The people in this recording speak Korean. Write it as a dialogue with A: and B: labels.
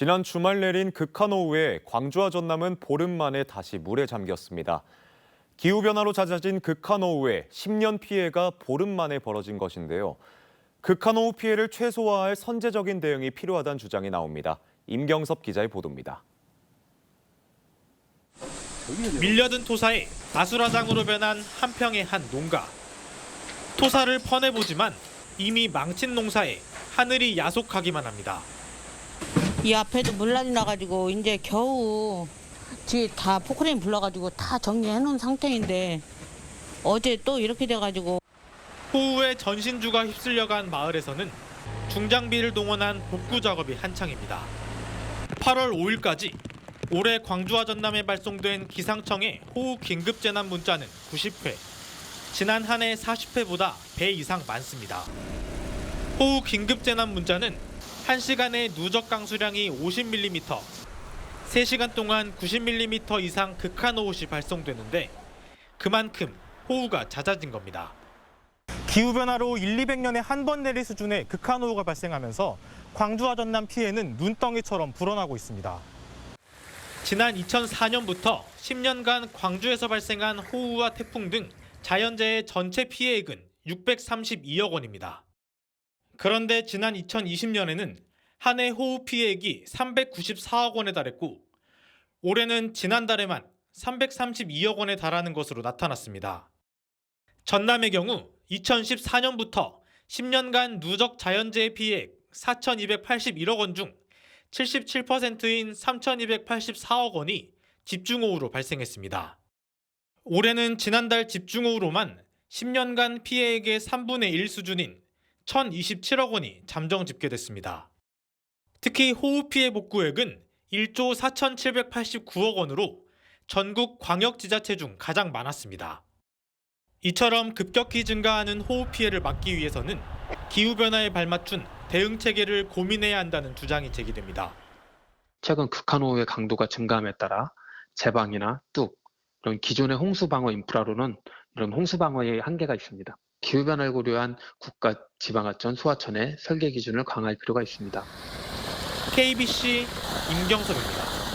A: 지난 주말 내린 극한호우에 광주와 전남은 보름 만에 다시 물에 잠겼습니다. 기후변화로 잦아진 극한호우에 10년 피해가 보름 만에 벌어진 것인데요. 극한호우 피해를 최소화할 선제적인 대응이 필요하다는 주장이 나옵니다. 임경섭 기자의 보도입니다.
B: 밀려든 토사에 아수라장으로 변한 한 평의 한 농가. 토사를 퍼내보지만 이미 망친 농사에 하늘이 야속하기만 합니다.
C: 이 앞에도 물난리 나가지고 이제 겨우 뒤에 다 포크레인 불러가지고 다 정리해 놓은 상태인데 어제 또 이렇게 돼가지고
B: 호우에 전신주가 휩쓸려간 마을에서는 중장비를 동원한 복구 작업이 한창입니다. 8월 5일까지 올해 광주와 전남에 발송된 기상청의 호우 긴급 재난 문자는 90회, 지난 한 해 40회보다 배 이상 많습니다. 호우 긴급 재난 문자는 1시간에 누적 강수량이 50mm, 3시간 동안 90mm 이상 극한 호우 시 발송되는데 그만큼 호우가 잦아진 겁니다. 기후변화로 1, 200년에 한 번 내릴 수준의 극한 호우가 발생하면서 광주와 전남 피해는 눈덩이처럼 불어나고 있습니다. 지난 2004년부터 10년간 광주에서 발생한 호우와 태풍 등 자연재해 전체 피해액은 632억 원입니다. 그런데 지난 2020년에는 한 해 호우 피해액이 394억 원에 달했고 올해는 지난달에만 332억 원에 달하는 것으로 나타났습니다. 전남의 경우 2014년부터 10년간 누적 자연재해 피해액 4,281억 원 중 77%인 3,284억 원이 집중호우로 발생했습니다. 올해는 지난달 집중호우로만 10년간 피해액의 3분의 1 수준인 1,027억 원이 잠정 집계됐습니다. 특히 호우 피해 복구액은 1조 4,789억 원으로 전국 광역 지자체 중 가장 많았습니다. 이처럼 급격히 증가하는 호우 피해를 막기 위해서는 기후변화에 발맞춘 대응 체계를 고민해야 한다는 주장이 제기됩니다.
D: 최근 극한호우의 강도가 증가함에 따라 제방이나 뚝 이런 기존의 홍수 방어 인프라로는 이런 홍수 방어의 한계가 있습니다. 기후 변화를 고려한 국가 지방하천 소하천의 설계 기준을 강화할 필요가 있습니다.
B: KBC 임경섭입니다.